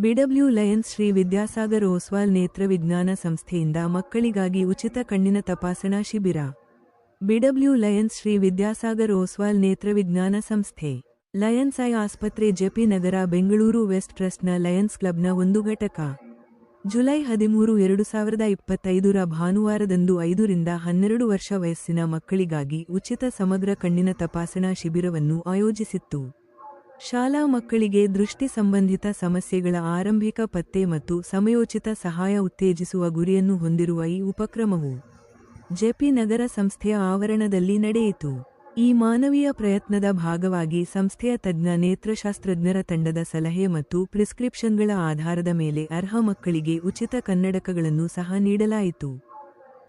BW Lions Shri Vidyasagar Oswal ನೇತ್ರ ವಿಜ್ಞಾನ ಸಂಸ್ಥೆಯಿಂದ ಮಕ್ಕಳಿಗಾಗಿ ಉಚಿತ ಕಣ್ಣಿನ ತಪಾಸಣಾ ಶಿಬಿರ. ಬಿಡಬ್ಲ್ಯೂ ಲಯನ್ಸ್ ಶ್ರೀ ವಿದ್ಯಾಸಾಗರ್ ಓಸ್ವಾಲ್ ನೇತ್ರ ವಿಜ್ಞಾನ ಸಂಸ್ಥೆ. ಲಯನ್ಸ್ ಐ ಆಸ್ಪತ್ರೆ ಜೆಪಿ ನಗರ, ಬೆಂಗಳೂರು ವೆಸ್ಟ್ ಟ್ರಸ್ಟ್ನ ಲಯನ್ಸ್ ಕ್ಲಬ್ನ ಒಂದು ಘಟಕ. ಜುಲೈ ಹದಿಮೂರು, ಎರಡು ಸಾವಿರದ ಇಪ್ಪತ್ತೈದರ ಭಾನುವಾರದಂದು ಐದರಿಂದ ಹನ್ನೆರಡು ವರ್ಷ ವಯಸ್ಸಿನ ಮಕ್ಕಳಿಗಾಗಿ ಉಚಿತ ಸಮಗ್ರ ಕಣ್ಣಿನ ತಪಾಸಣಾ ಶಿಬಿರವನ್ನು ಆಯೋಜಿಸಿತ್ತು. ಶಾಲಾ ಮಕ್ಕಳಿಗೆ ದೃಷ್ಟಿ ಸಂಬಂಧಿತ ಸಮಸ್ಯೆಗಳ ಆರಂಭಿಕ ಪತ್ತೆ ಮತ್ತು ಸಮಯೋಚಿತ ಸಹಾಯ ಉತ್ತೇಜಿಸುವ ಗುರಿಯನ್ನು ಹೊಂದಿರುವ ಈ ಉಪಕ್ರಮವು ಜೆಪಿ ನಗರ ಸಂಸ್ಥೆಯ ಆವರಣದಲ್ಲಿ ನಡೆಯಿತು. ಈ ಮಾನವೀಯ ಪ್ರಯತ್ನದ ಭಾಗವಾಗಿ ಸಂಸ್ಥೆಯ ತಜ್ಞ, ನೇತ್ರಶಾಸ್ತ್ರಜ್ಞರ ತಂಡದ ಸಲಹೆ ಮತ್ತು ಪ್ರಿಸ್ಕ್ರಿಪ್ಷನ್ಗಳ ಆಧಾರದ ಮೇಲೆ ಅರ್ಹ ಮಕ್ಕಳಿಗೆ ಉಚಿತ ಕನ್ನಡಕಗಳನ್ನು ಸಹ ನೀಡಲಾಯಿತು.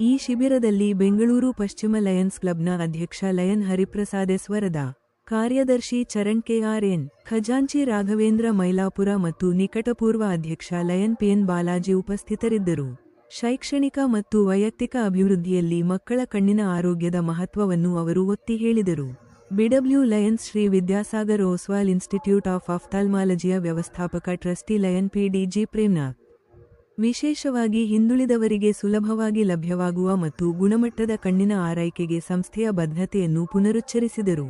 ಈ ಶಿಬಿರದಲ್ಲಿ ಬೆಂಗಳೂರು ಪಶ್ಚಿಮ ಲಯನ್ಸ್ ಕ್ಲಬ್ನ ಅಧ್ಯಕ್ಷ ಲಯನ್ ಹರಿಪ್ರಸಾದೇಶ್ವರದ ಕಾರ್ಯದರ್ಶಿ ಚರಣ್ ಕೆಆರ್ಎನ್ ಖಜಾಂಚಿ, ರಾಘವೇಂದ್ರ ಮೈಲಾಪುರ ಮತ್ತು ನಿಕಟಪೂರ್ವ ಅಧ್ಯಕ್ಷ ಲಯನ್ ಪಿಎನ್ ಬಾಲಾಜಿ ಉಪಸ್ಥಿತರಿದ್ದರು. ಶೈಕ್ಷಣಿಕ ಮತ್ತು ವೈಯಕ್ತಿಕ ಅಭಿವೃದ್ಧಿಯಲ್ಲಿ ಮಕ್ಕಳ ಕಣ್ಣಿನ ಆರೋಗ್ಯದ ಮಹತ್ವವನ್ನು ಅವರು ಒತ್ತಿ ಹೇಳಿದರು. BW lions Shri Vidyasagar Oswal institute of ಆಫ್ಥಾಲ್ಮಾಲಜಿಯ ವ್ಯವಸ್ಥಾಪಕ ಟ್ರಸ್ಟಿ ಲಯನ್ ಪಿಡಿಜಿ ಪ್ರೇಮ್ನಾಥ್. ವಿಶೇಷವಾಗಿ ಹಿಂದುಳಿದವರಿಗೆ ಸುಲಭವಾಗಿ ಲಭ್ಯವಾಗುವ ಮತ್ತು ಗುಣಮಟ್ಟದ ಕಣ್ಣಿನ ಆರೈಕೆಗೆ ಸಂಸ್ಥೆಯ ಬದ್ಧತೆಯನ್ನು ಪುನರುಚ್ಚರಿಸಿದರು.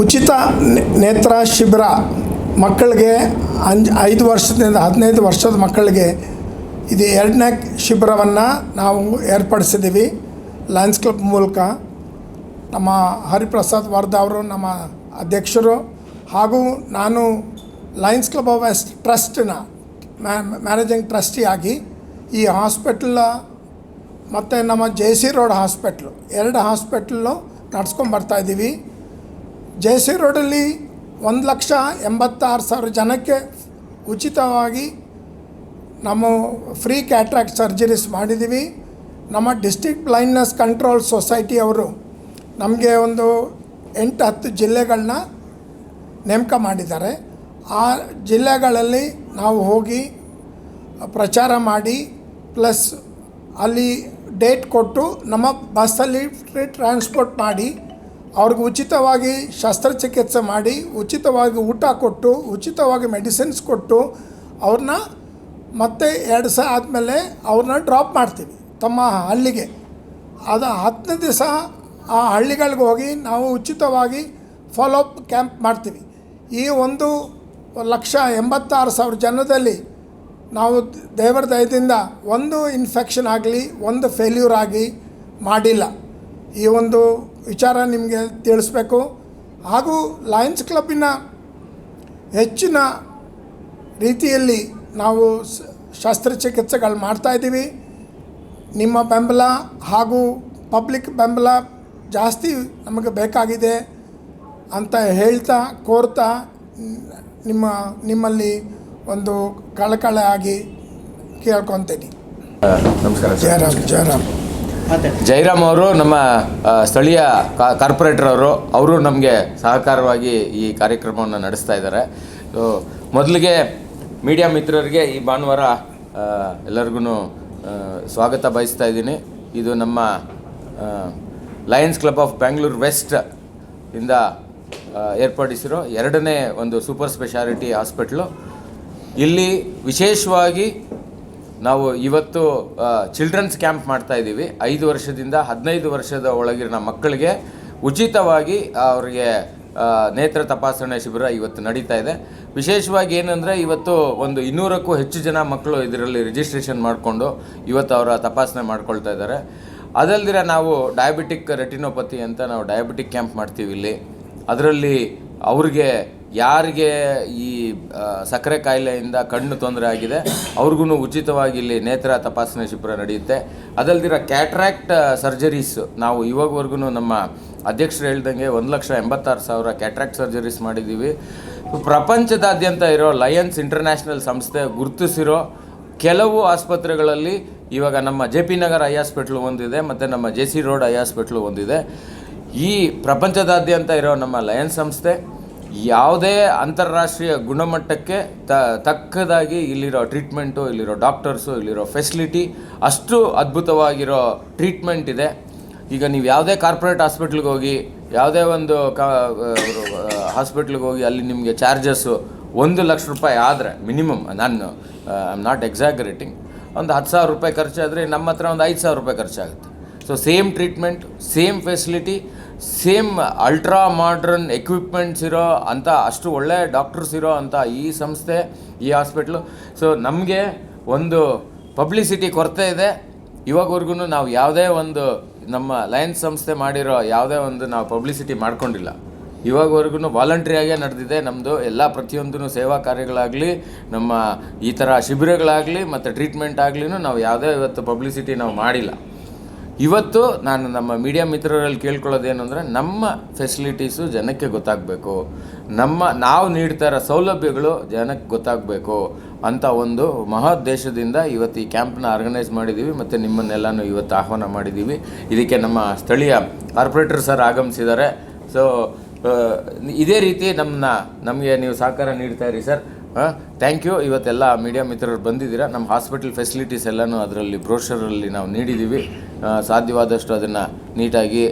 ಉಚಿತ ನೇತ್ರ ಶಿಬಿರ ಮಕ್ಕಳಿಗೆ ಅಂಜ್, ಐದು ವರ್ಷದಿಂದ ಹದಿನೈದು ವರ್ಷದ ಮಕ್ಕಳಿಗೆ ಇದು ಎರಡನೇ ಶಿಬಿರವನ್ನು ನಾವು ಏರ್ಪಡಿಸಿದ್ದೀವಿ. ಲಯನ್ಸ್ ಕ್ಲಬ್ ಮೂಲಕ ನಮ್ಮ ಹರಿಪ್ರಸಾದ್ ವರ್ಧ ಅವರು, ನಮ್ಮ ಅಧ್ಯಕ್ಷರು ಹಾಗೂ ನಾನು ಲಯನ್ಸ್ ಕ್ಲಬ್ ಆಫ್ ಎಸ್ ಟ್ರಸ್ಟ್ನ ಮ್ಯಾನೇಜಿಂಗ್ ಟ್ರಸ್ಟಿಯಾಗಿ ಈ ಹಾಸ್ಪಿಟಲ್ ಮತ್ತು ನಮ್ಮ ಜೆ ಸಿ ರೋಡ್ ಹಾಸ್ಪಿಟ್ಲು, ಎರಡು ಹಾಸ್ಪಿಟ್ಲು ನಡ್ಸ್ಕೊಂಡು ಬರ್ತಾಯಿದ್ದೀವಿ ಜೆ ಸಿ ರೋಡಲ್ಲಿ ಒಂದು ಲಕ್ಷ ಎಂಬತ್ತಾರು ಸಾವಿರ ಜನಕ್ಕೆ ಉಚಿತವಾಗಿ ನಮ್ಮ ಫ್ರೀ ಕ್ಯಾಟ್ರಾಕ್ಟ್ ಸರ್ಜರೀಸ್ ಮಾಡಿದ್ದೀವಿ. ನಮ್ಮ ಡಿಸ್ಟಿಕ್ ಬ್ಲೈಂಡ್ನೆಸ್ ಕಂಟ್ರೋಲ್ ಸೊಸೈಟಿ ಅವರು ನಮಗೆ ಒಂದು ಎಂಟು ಹತ್ತು ಜಿಲ್ಲೆಗಳನ್ನ ನೇಮಕ ಮಾಡಿದ್ದಾರೆ. ಆ ಜಿಲ್ಲೆಗಳಲ್ಲಿ ನಾವು ಹೋಗಿ ಪ್ರಚಾರ ಮಾಡಿ, ಪ್ಲಸ್ ಅಲ್ಲಿ ಡೇಟ್ ಕೊಟ್ಟು ನಮ್ಮ ಬಸ್ಸಲ್ಲಿ ಟ್ರಾನ್ಸ್ಪೋರ್ಟ್ ಮಾಡಿ ಅವ್ರಿಗೆ ಉಚಿತವಾಗಿ ಶಸ್ತ್ರಚಿಕಿತ್ಸೆ ಮಾಡಿ, ಉಚಿತವಾಗಿ ಊಟ ಕೊಟ್ಟು, ಉಚಿತವಾಗಿ ಮೆಡಿಸಿನ್ಸ್ ಕೊಟ್ಟು ಅವ್ರನ್ನ ಮತ್ತೆ ಎರಡು ಸಹ ಆದಮೇಲೆ ಅವ್ರನ್ನ ಡ್ರಾಪ್ ಮಾಡ್ತೀವಿ ತಮ್ಮ ಹಳ್ಳಿಗೆ. ಅದು ಹತ್ತನೇ ದಿವಸ ಆ ಹಳ್ಳಿಗಳಿಗೆ ಹೋಗಿ ನಾವು ಉಚಿತವಾಗಿ ಫಾಲೋಅಪ್ ಕ್ಯಾಂಪ್ ಮಾಡ್ತೀವಿ. ಈ ಒಂದು ಲಕ್ಷ ಎಂಬತ್ತಾರು ಸಾವಿರ ಜನದಲ್ಲಿ ನಾವು ದೇವರ ದಯದಿಂದ ಒಂದು ಇನ್ಫೆಕ್ಷನ್ ಆಗಲಿ, ಒಂದು ಫೇಲ್ಯೂರ್ ಆಗಿ ಮಾಡಿಲ್ಲ. ಈ ಒಂದು ವಿಚಾರ ನಿಮಗೆ ತಿಳಿಸ್ಬೇಕು. ಹಾಗೂ ಲಯನ್ಸ್ ಕ್ಲಬ್ಬಿನ ಹೆಚ್ಚಿನ ರೀತಿಯಲ್ಲಿ ನಾವು ಶಸ್ತ್ರಚಿಕಿತ್ಸೆಗಳು ಮಾಡ್ತಾಯಿದ್ದೀವಿ ನಿಮ್ಮ ಬೆಂಬಲ ಹಾಗೂ ಪಬ್ಲಿಕ್ ಬೆಂಬಲ ಜಾಸ್ತಿ ನಮಗೆ ಬೇಕಾಗಿದೆ ಅಂತ ಹೇಳ್ತಾ ಕೋರ್ತಾ ನಿಮ್ಮ ನಿಮ್ಮಲ್ಲಿ ಒಂದು ಕಳಕಳೆ ಆಗಿ ಕೇಳ್ಕೊತೀನಿ. ನಮಸ್ಕಾರ ಜಯರಾಮ್ ಜಯರಾಮ್. ಜೈರಾಮ್ ಅವರು ನಮ್ಮ ಸ್ಥಳೀಯ ಕಾರ್ಪೊರೇಟರ್ ಅವರು ಅವರು ನಮಗೆ ಸಹಕಾರವಾಗಿ ಈ ಕಾರ್ಯಕ್ರಮವನ್ನು ನಡೆಸ್ತಾ ಇದ್ದಾರೆ. ಮೊದಲಿಗೆ ಮೀಡಿಯಾ ಮಿತ್ರರಿಗೆ ಈ ಭಾನುವಾರ ಎಲ್ಲರಿಗೂ ಸ್ವಾಗತ ಬಯಸ್ತಾ ಇದ್ದೀನಿ. ಇದು ನಮ್ಮ lions club of Bangalore west ಇಂದ ಏರ್ಪಡಿಸಿರೋ ಎರಡನೇ ಒಂದು ಸೂಪರ್ ಸ್ಪೆಷಾಲಿಟಿ ಹಾಸ್ಪಿಟ್ಲು ಇಲ್ಲಿ ವಿಶೇಷವಾಗಿ ನಾವು ಇವತ್ತು ಚಿಲ್ಡ್ರನ್ಸ್ ಕ್ಯಾಂಪ್ ಮಾಡ್ತಾ ಇದ್ದೀವಿ. ಐದು ವರ್ಷದಿಂದ ಹದಿನೈದು ವರ್ಷದ ಒಳಗಿನ ಮಕ್ಕಳಿಗೆ ಉಚಿತವಾಗಿ ಅವರಿಗೆ ನೇತ್ರ ತಪಾಸಣೆ ಶಿಬಿರ ಇವತ್ತು ನಡೀತಾ ಇದೆ. ವಿಶೇಷವಾಗಿ ಏನಂದರೆ ಇವತ್ತು ಒಂದು ಇನ್ನೂರಕ್ಕೂ ಹೆಚ್ಚು ಜನ ಮಕ್ಕಳು ಇದರಲ್ಲಿ ರಿಜಿಸ್ಟ್ರೇಷನ್ ಮಾಡಿಕೊಂಡು ಇವತ್ತು ಅವರ ತಪಾಸಣೆ ಮಾಡ್ಕೊಳ್ತಾ ಇದ್ದಾರೆ. ಅದಲ್ದಿರ ನಾವು ಡಯಾಬಿಟಿಕ್ ರೆಟಿನೋಪತಿ ಅಂತ ನಾವು ಡಯಾಬಿಟಿಕ್ ಕ್ಯಾಂಪ್ ಮಾಡ್ತೀವಿ ಇಲ್ಲಿ. ಅದರಲ್ಲಿ ಅವ್ರಿಗೆ ಯಾರಿಗೆ ಈ ಸಕ್ಕರೆ ಕಾಯಿಲೆಯಿಂದ ಕಣ್ಣು ತೊಂದರೆ ಆಗಿದೆ ಅವ್ರಿಗೂ ಉಚಿತವಾಗಿ ಇಲ್ಲಿ ನೇತ್ರ ತಪಾಸಣೆ ಶಿಬಿರ ನಡೆಯುತ್ತೆ. ಅದಲ್ದಿರ ಕ್ಯಾಟ್ರಾಕ್ಟ್ ಸರ್ಜರೀಸ್, ನಾವು ಇವಾಗವರೆಗೂ ನಮ್ಮ ಅಧ್ಯಕ್ಷರು ಹೇಳ್ದಂಗೆ ಒಂದು ಲಕ್ಷ ಎಂಬತ್ತಾರು ಸಾವಿರ ಕ್ಯಾಟ್ರಾಕ್ಟ್ ಸರ್ಜರೀಸ್ ಮಾಡಿದ್ದೀವಿ. ಪ್ರಪಂಚದಾದ್ಯಂತ ಇರೋ ಲಯನ್ಸ್ ಇಂಟರ್ನ್ಯಾಷನಲ್ ಸಂಸ್ಥೆ ಗುರುತಿಸಿರೋ ಕೆಲವು ಆಸ್ಪತ್ರೆಗಳಲ್ಲಿ ಇವಾಗ ನಮ್ಮ J P Nagar eye hospital ಒಂದಿದೆ, ಮತ್ತು ನಮ್ಮ J C road eye hospital ಒಂದಿದೆ. ಈ ಪ್ರಪಂಚದಾದ್ಯಂತ ಇರೋ ನಮ್ಮ ಲಯನ್ಸ್ ಸಂಸ್ಥೆ ಯಾವುದೇ ಅಂತಾರಾಷ್ಟ್ರೀಯ ಗುಣಮಟ್ಟಕ್ಕೆ ತ, ತಕ್ಕದಾಗಿ ಇಲ್ಲಿರೋ ಟ್ರೀಟ್ಮೆಂಟು ಇಲ್ಲಿರೋ ಡಾಕ್ಟರ್ಸು ಇಲ್ಲಿರೋ ಫೆಸಿಲಿಟಿ ಅಷ್ಟು ಅದ್ಭುತವಾಗಿರೋ ಟ್ರೀಟ್ಮೆಂಟ್ ಇದೆ. ಈಗ ನೀವು ಯಾವುದೇ ಕಾರ್ಪೊರೇಟ್ ಹಾಸ್ಪಿಟ್ಲಿಗೆ ಹೋಗಿ, ಯಾವುದೇ ಒಂದು ಕಾ ಹಾಸ್ಪಿಟ್ಲಿಗೆ ಹೋಗಿ ಅಲ್ಲಿ ನಿಮಗೆ ಚಾರ್ಜಸ್ಸು ಒಂದು ಲಕ್ಷ ರೂಪಾಯಿ ಆದರೆ ಮಿನಿಮಮ್ ನಾನು ಐ ಆಮ್ ನಾಟ್ ಎಕ್ಸಾಗರೇಟಿಂಗ್ ಒಂದು ಹತ್ತು ಸಾವಿರ ರೂಪಾಯಿ ಖರ್ಚಾದರೆ ನಮ್ಮ ಹತ್ರ ಒಂದು ಐದು ಸಾವಿರ ರೂಪಾಯಿ ಖರ್ಚಾಗುತ್ತೆ. So same treatment same facility same ultra modern equipments ಇರೋ ಅಂಥ ಅಷ್ಟು ಒಳ್ಳೆ ಡಾಕ್ಟರ್ಸ್ ಇರೋ ಅಂಥ ಈ ಸಂಸ್ಥೆ ಈ ಹಾಸ್ಪಿಟ್ಲು ಸೊ ನಮಗೆ ಒಂದು ಪಬ್ಲಿಸಿಟಿ ಕೊರತೆ ಇದೆ ಇವಾಗವರೆಗೂ ನಾವು ಯಾವುದೇ ಒಂದು ನಮ್ಮ ಲಯನ್ಸ್ ಸಂಸ್ಥೆ ಮಾಡಿರೋ ಯಾವುದೇ ಒಂದು ನಾವು ಪಬ್ಲಿಸಿಟಿ ಮಾಡ್ಕೊಂಡಿಲ್ಲ ಇವಾಗವರೆಗೂ ವಾಲಂಟ್ರಿಯಾಗೇ ನಡೆದಿದೆ ನಮ್ಮದು ಎಲ್ಲ ಪ್ರತಿಯೊಂದೂ ಸೇವಾ ಕಾರ್ಯಗಳಾಗಲಿ ನಮ್ಮ ಈ ಥರ ಶಿಬಿರಗಳಾಗಲಿ ಮತ್ತು ಟ್ರೀಟ್ಮೆಂಟ್ ಆಗಲಿ ನಾವು ಯಾವುದೇ ಇವತ್ತು ಪಬ್ಲಿಸಿಟಿ ನಾವು ಮಾಡಿಲ್ಲ ಇವತ್ತು ನಾನು ನಮ್ಮ ಮೀಡಿಯಾ ಮಿತ್ರರಲ್ಲಿ ಕೇಳ್ಕೊಳ್ಳೋದೇನು ಅಂದರೆ ನಮ್ಮ ಫೆಸಿಲಿಟೀಸು ಜನಕ್ಕೆ ಗೊತ್ತಾಗಬೇಕು. ನಮ್ಮ ನಾವು ನೀಡ್ತಾ ಇರೋ ಸೌಲಭ್ಯಗಳು ಜನಕ್ಕೆ ಗೊತ್ತಾಗಬೇಕು ಅಂತ ಒಂದು ಮಹೋದ್ದೇಶದಿಂದ ಇವತ್ತು ಈ ಕ್ಯಾಂಪ್ನ ಆರ್ಗನೈಸ್ ಮಾಡಿದ್ದೀವಿ ಮತ್ತು ನಿಮ್ಮನ್ನೆಲ್ಲನೂ ಇವತ್ತು ಆಹ್ವಾನ ಮಾಡಿದ್ದೀವಿ ಇದಕ್ಕೆ ನಮ್ಮ ಸ್ಥಳೀಯ ಕಾರ್ಪೊರೇಟರ್ ಸರ್ ಆಗಮಿಸಿದ್ದಾರೆ. ಸೊ ಇದೇ ರೀತಿ ನಮ್ಮನ್ನ ನಮಗೆ ನೀವು ಸಹಕಾರ ನೀಡ್ತಾ ಇರಿ ಸರ್. ಥ್ಯಾಂಕ್ ಯು ಇವತ್ತೆಲ್ಲ ಮೀಡಿಯಾ ಮಿತ್ರರು ಬಂದಿದ್ದೀರಾ. ನಮ್ಮ ಹಾಸ್ಪಿಟಲ್ ಫೆಸಿಲಿಟೀಸ್ ಎಲ್ಲನೂ ಅದರಲ್ಲಿ ಬ್ರೋಷರಲ್ಲಿ ನಾವು ನೀಡಿದ್ದೀವಿ ಸಾಧ್ಯವಾದಷ್ಟು ಅದನ್ನು ನೀಟಾಗಿ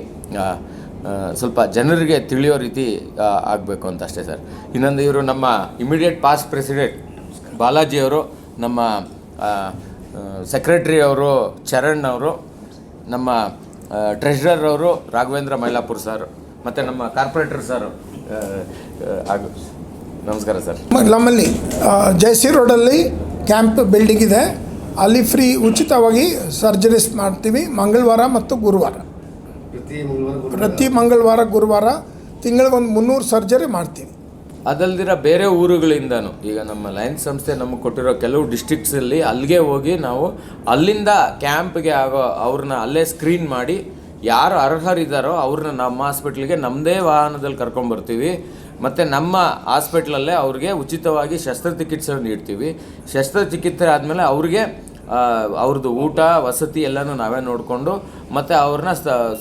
ಸ್ವಲ್ಪ ಜನರಿಗೆ ತಿಳಿಯೋ ರೀತಿ ಆಗಬೇಕು ಅಂತ ಅಷ್ಟೇ ಸರ್. ಇನ್ನೊಂದು ಇವರು ನಮ್ಮ ಇಮಿಡಿಯೇಟ್ ಪಾಸ್ಟ್ ಪ್ರೆಸಿಡೆಂಟ್ ಬಾಲಾಜಿ ಅವರು, ನಮ್ಮ ಸೆಕ್ರೆಟ್ರಿ ಅವರು ಚರಣ್ ಅವರು, ನಮ್ಮ ಟ್ರೆಷರರ್ ಅವರು ರಾಘವೇಂದ್ರ ಮೈಲಾಪುರ್ ಸರ್ ಮತ್ತು ನಮ್ಮ ಕಾರ್ಪೊರೇಟರ್ ಸರ್ ಆಗ, ನಮಸ್ಕಾರ ಸರ್ ನಮ್ಮಲ್ಲಿ ಜಯಸಿ ರೋಡಲ್ಲಿ ಕ್ಯಾಂಪ್ ಬಿಲ್ಡಿಂಗ್ ಇದೆ. ಅಲ್ಲಿ ಫ್ರೀ ಉಚಿತವಾಗಿ ಸರ್ಜರೀಸ್ ಮಾಡ್ತೀವಿ ಮಂಗಳವಾರ ಮತ್ತು ಗುರುವಾರ. ಪ್ರತಿ ಮಂಗಳವಾರ ಗುರುವಾರ. ತಿಂಗಳಿಗೊಂದು ಮುನ್ನೂರು ಸರ್ಜರಿ ಮಾಡ್ತೀವಿ. ಅದಲ್ದಿರ ಬೇರೆ ಊರುಗಳಿಂದನೂ ಈಗ ನಮ್ಮ ಲಯನ್ಸ್ ಸಂಸ್ಥೆ ನಮಗೆ ಕೊಟ್ಟಿರೋ ಕೆಲವು ಡಿಸ್ಟಿಕ್ಸಲ್ಲಿ ಅಲ್ಲಿಗೆ ಹೋಗಿ ನಾವು ಅಲ್ಲಿಂದ ಕ್ಯಾಂಪ್ಗೆ ಆಗೋ ಅವ್ರನ್ನ ಅಲ್ಲೇ ಸ್ಕ್ರೀನ್ ಮಾಡಿ ಯಾರು ಅರ್ಹರಿದ್ದಾರೋ ಅವ್ರನ್ನ ನಮ್ಮ ಹಾಸ್ಪಿಟ್ಲಿಗೆ ನಮ್ಮದೇ ವಾಹನದಲ್ಲಿ ಕರ್ಕೊಂಡ್ಬರ್ತೀವಿ ಮತ್ತು ನಮ್ಮ ಹಾಸ್ಪಿಟ್ಲಲ್ಲೇ ಅವ್ರಿಗೆ ಉಚಿತವಾಗಿ ಶಸ್ತ್ರಚಿಕಿತ್ಸೆ ನೀಡ್ತೀವಿ. ಶಸ್ತ್ರಚಿಕಿತ್ಸೆ ಆದಮೇಲೆ ಅವ್ರಿಗೆ ಅವ್ರದ್ದು ಊಟ, ವಸತಿ ಎಲ್ಲನೂ ನಾವೇ ನೋಡಿಕೊಂಡು, ಮತ್ತು ಅವ್ರನ್ನ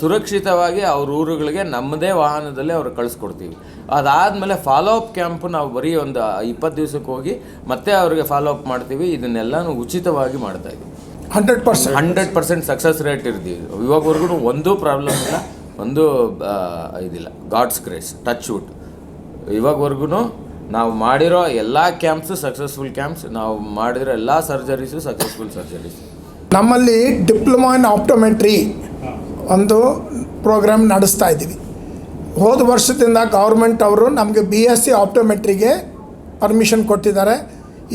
ಸುರಕ್ಷಿತವಾಗಿ ಅವ್ರ ಊರುಗಳಿಗೆ ನಮ್ಮದೇ ವಾಹನದಲ್ಲೇ ಅವ್ರಿಗೆ ಕಳಿಸ್ಕೊಡ್ತೀವಿ. ಅದಾದಮೇಲೆ ಫಾಲೋ ಅಪ್ ಕ್ಯಾಂಪ್ ನಾವು ಬರೀ ಒಂದು ಇಪ್ಪತ್ತು ದಿವಸಕ್ಕೆ ಹೋಗಿ ಮತ್ತೆ ಅವ್ರಿಗೆ ಫಾಲೋ ಅಪ್ ಮಾಡ್ತೀವಿ. ಇದನ್ನೆಲ್ಲನೂ ಉಚಿತವಾಗಿ ಮಾಡ್ತಾಯಿದ್ವಿ ಇದ್ದೀವಿ. Hundred percent. Hundred percent success rate ಇರ್ತೀವಿ ಇವಾಗವರೆಗೂ ಒಂದು ಪ್ರಾಬ್ಲಮ್ ಇಲ್ಲ ಒಂದು ಇದಿಲ್ಲ. ಗಾಡ್ಸ್ ಗ್ರೇಸ್ ಟಚ್ ವುಡ್ ಇವಾಗವರೆಗೂ ನಾವು ಮಾಡಿರೋ ಎಲ್ಲ ಕ್ಯಾಂಪ್ಸು ಸಕ್ಸಸ್ಫುಲ್ ಕ್ಯಾಂಪ್ಸ್ ನಾವು ಮಾಡಿರೋ ಎಲ್ಲ ಸರ್ಜರೀಸು ಸಕ್ಸಸ್ಫುಲ್ ಸರ್ಜರೀಸ್ ನಮ್ಮಲ್ಲಿ ಡಿಪ್ಲೊಮಾ ಇನ್ ಆಪ್ಟೋಮೆಟ್ರಿ ಒಂದು ಪ್ರೋಗ್ರಾಮ್ ನಡೆಸ್ತಾ ಇದ್ದೀವಿ. ಹೋದ ವರ್ಷದಿಂದ ಗೌರ್ಮೆಂಟ್ ಅವರು ನಮಗೆ ಬಿ ಎಸ್ ಸಿ ಆಪ್ಟೊಮೆಟ್ರಿಗೆ ಪರ್ಮಿಷನ್ ಕೊಟ್ಟಿದ್ದಾರೆ.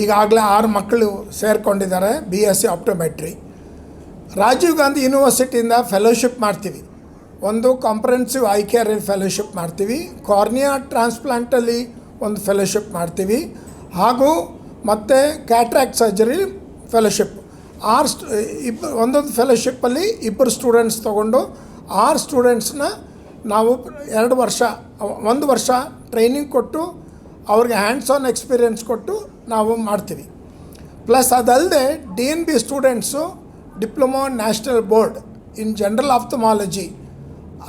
ಈಗಾಗಲೇ ಆರು ಮಕ್ಕಳು ಸೇರಿಕೊಂಡಿದ್ದಾರೆ B S C optometry Rajiv Gandhi ಯೂನಿವರ್ಸಿಟಿಯಿಂದ fellowship ಮಾಡ್ತೀವಿ. ಒಂದು ಕಾಂಪ್ರಹೆನ್ಸಿವ್ ಐ ಕೇರ್ ಫೆಲೋಶಿಪ್ ಮಾಡ್ತೀವಿ. ಕಾರ್ನಿಯಾ ಟ್ರಾನ್ಸ್ಪ್ಲಾಂಟಲ್ಲಿ ಒಂದು ಫೆಲೋಶಿಪ್ ಮಾಡ್ತೀವಿ. ಹಾಗೂ ಮತ್ತು ಕ್ಯಾಟ್ರಾಕ್ಟ್ ಸರ್ಜರಿ ಫೆಲೋಶಿಪ್ ಆರು ಸ್ಟು ಇಬ್ಬ ಒಂದೊಂದು ಫೆಲೋಶಿಪ್ಪಲ್ಲಿ ಇಬ್ಬರು ಸ್ಟೂಡೆಂಟ್ಸ್ ತೊಗೊಂಡು ಆರು ಸ್ಟೂಡೆಂಟ್ಸ್ನ ನಾವು ಎರಡು ವರ್ಷ, ಒಂದು ವರ್ಷ ಟ್ರೈನಿಂಗ್ ಕೊಟ್ಟು ಅವ್ರಿಗೆ ಹ್ಯಾಂಡ್ಸ್ ಆನ್ ಎಕ್ಸ್ಪೀರಿಯೆನ್ಸ್ ಕೊಟ್ಟು ನಾವು ಮಾಡ್ತೀವಿ. ಪ್ಲಸ್ ಅದಲ್ಲದೆ D N B students diploma national board in general ophthalmology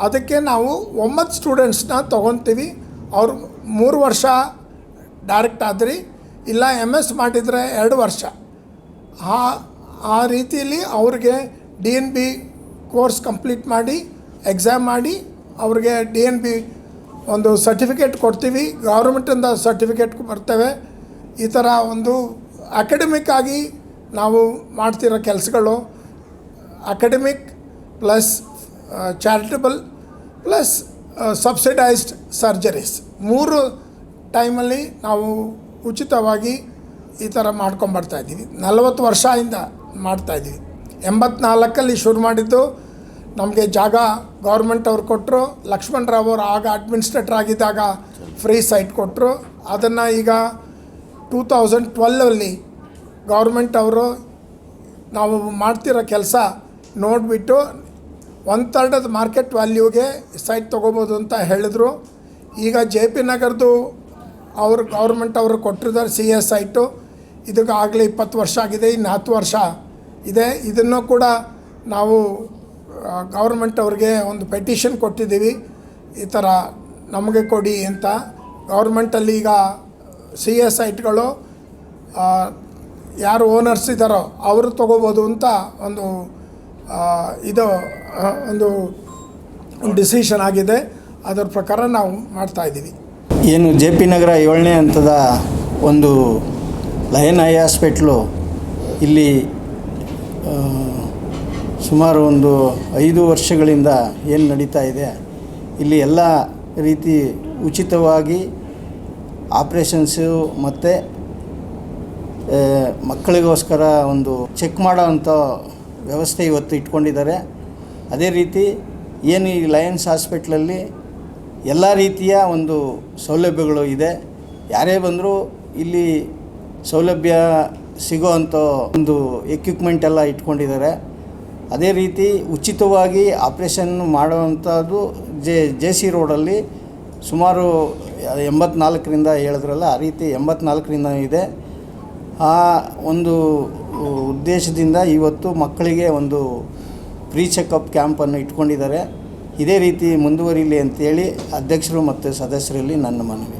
ಅದಕ್ಕೆ ನಾವು ಒಂಬತ್ತು ಸ್ಟೂಡೆಂಟ್ಸ್ನ ತೊಗೊತೀವಿ. ಅವ್ರು ಮೂರು ವರ್ಷ ಡೈರೆಕ್ಟ್ ಆದ್ರಿ, ಇಲ್ಲ ಎಂ ಎಸ್ ಮಾಡಿದರೆ ಎರಡು ವರ್ಷ. ಆ ಆ ರೀತಿಯಲ್ಲಿ ಅವ್ರಿಗೆ D N B course complete ಮಾಡಿ ಎಕ್ಸಾಮ್ ಮಾಡಿ, ಅವ್ರಿಗೆ ಡಿ ಎನ್ ಬಿ ಒಂದು ಸರ್ಟಿಫಿಕೇಟ್ ಕೊಡ್ತೀವಿ. ಗೌರ್ಮೆಂಟಿಂದ ಸರ್ಟಿಫಿಕೇಟ್ ಬರ್ತವೆ. ಈ ಥರ ಒಂದು ಅಕಾಡೆಮಿಕ್ ಆಗಿ ನಾವು ಮಾಡ್ತಿರೋ ಕೆಲಸಗಳು. Academic plus charitable plus subsidised surgeries. ಮೂರು ಟೈಮಲ್ಲಿ ನಾವು ಉಚಿತವಾಗಿ ಈ ಥರ ಮಾಡ್ಕೊಂಬರ್ತಾ ಇದ್ದೀವಿ. ನಲವತ್ತು ವರ್ಷದಿಂದ ಮಾಡ್ತಾಯಿದ್ದೀವಿ ಎಂಬತ್ನಾಲ್ಕಲ್ಲಿ ಶುರು ಮಾಡಿದ್ದು ನಮಗೆ ಜಾಗ ಗೌರ್ಮೆಂಟ್ ಅವ್ರು ಕೊಟ್ಟರು ಲಕ್ಷ್ಮಣರಾವ್ ಅವರು ಆಗ ಅಡ್ಮಿನಿಸ್ಟ್ರೇಟರ್ ಆಗಿದ್ದಾಗ ಫ್ರೀ ಸೈಟ್ ಕೊಟ್ಟರು ಅದನ್ನು ಈಗ ಟೂ ತೌಸಂಡ್ ಟ್ವೆಲ್ವಲ್ಲಿ ಗೌರ್ಮೆಂಟ್ ಅವರು ನಾವು ಮಾಡ್ತಿರೋ ಕೆಲಸ ನೋಡಿಬಿಟ್ಟು ಒನ್ ಥರ್ಡದ ಮಾರ್ಕೆಟ್ ವ್ಯಾಲ್ಯೂಗೆ ಸೈಟ್ ತೊಗೋಬೋದು ಅಂತ ಹೇಳಿದ್ರು. ಈಗ ಜೆ ಪಿ ನಗರದ್ದು ಅವರು ಗೌರ್ಮೆಂಟ್ ಅವರು ಕೊಟ್ಟಿದ್ದಾರೆ ಸಿ ಎಸ್ ಸೈಟು ಇದಕ್ಕಾಗಲೇ ಇಪ್ಪತ್ತು ವರ್ಷ ಆಗಿದೆ, ಇನ್ನು ಹತ್ತು ವರ್ಷ ಇದೆ. ಇದನ್ನು ಕೂಡ ನಾವು ಗೌರ್ಮೆಂಟ್ ಅವ್ರಿಗೆ ಒಂದು ಪೆಟಿಷನ್ ಕೊಟ್ಟಿದ್ದೀವಿ. ಈ ಥರ ನಮಗೆ ಕೊಡಿ ಅಂತ. ಗೌರ್ಮೆಂಟಲ್ಲಿ ಈಗ ಸಿ ಎಸ್ ಐಟ್ಗಳು ಯಾರು ಓನರ್ಸ್ ಇದ್ದಾರೋ ಅವರು ತೊಗೋಬೋದು ಅಂತ ಒಂದು ಇದು ಒಂದು ಡಿಸಿಷನ್ ಆಗಿದೆ. ಅದರ ಪ್ರಕಾರ ನಾವು ಮಾಡ್ತಾ ಇದ್ದೀವಿ. ಏನು ಜೆ ಪಿ ನಗರ ಏಳನೇ ಹಂತದ ಒಂದು ಲಯನ್ ಐ ಹಾಸ್ಪಿಟ್ಲು ಇಲ್ಲಿ ಸುಮಾರು ಒಂದು ಐದು ವರ್ಷಗಳಿಂದ ಏನು ನಡೀತಾ ಇದೆ, ಇಲ್ಲಿ ಎಲ್ಲ ರೀತಿ ಉಚಿತವಾಗಿ ಆಪ್ರೇಷನ್ಸು ಮತ್ತು ಮಕ್ಕಳಿಗೋಸ್ಕರ ಒಂದು ಚೆಕ್ ಮಾಡೋವಂಥ ವ್ಯವಸ್ಥೆ ಇವತ್ತು ಇಟ್ಕೊಂಡಿದ್ದಾರೆ. ಅದೇ ರೀತಿ ಏನು ಈ ಲಯನ್ಸ್ ಹಾಸ್ಪಿಟ್ಲಲ್ಲಿ ಎಲ್ಲ ರೀತಿಯ ಒಂದು ಸೌಲಭ್ಯಗಳು ಇದೆ. ಯಾರೇ ಬಂದರೂ ಇಲ್ಲಿ ಸೌಲಭ್ಯ ಸಿಗೋ ಅಂಥ ಒಂದು ಎಕ್ವಿಪ್ಮೆಂಟ್ ಎಲ್ಲ ಇಟ್ಕೊಂಡಿದ್ದಾರೆ. ಅದೇ ರೀತಿ ಉಚಿತವಾಗಿ ಆಪ್ರೇಷನ್ ಮಾಡುವಂಥದ್ದು ಜೆ ಜೆ ಸಿ ರೋಡಲ್ಲಿ ಸುಮಾರು ಎಂಬತ್ನಾಲ್ಕರಿಂದ ಹೇಳಿದ್ರಲ್ಲ, ಆ ರೀತಿ ಎಂಬತ್ನಾಲ್ಕರಿಂದ ಇದೆ. ಆ ಒಂದು ಉದ್ದೇಶದಿಂದ ಇವತ್ತು ಮಕ್ಕಳಿಗೆ ಒಂದು ಪ್ರೀ ಚೆಕಪ್ ಕ್ಯಾಂಪನ್ನು ಇಟ್ಕೊಂಡಿದ್ದಾರೆ. ಇದೇ ರೀತಿ ಮುಂದುವರಿಲಿ ಅಂತೇಳಿ ಅಧ್ಯಕ್ಷರು ಮತ್ತು ಸದಸ್ಯರಲ್ಲಿ ನನ್ನ ಮನವಿ.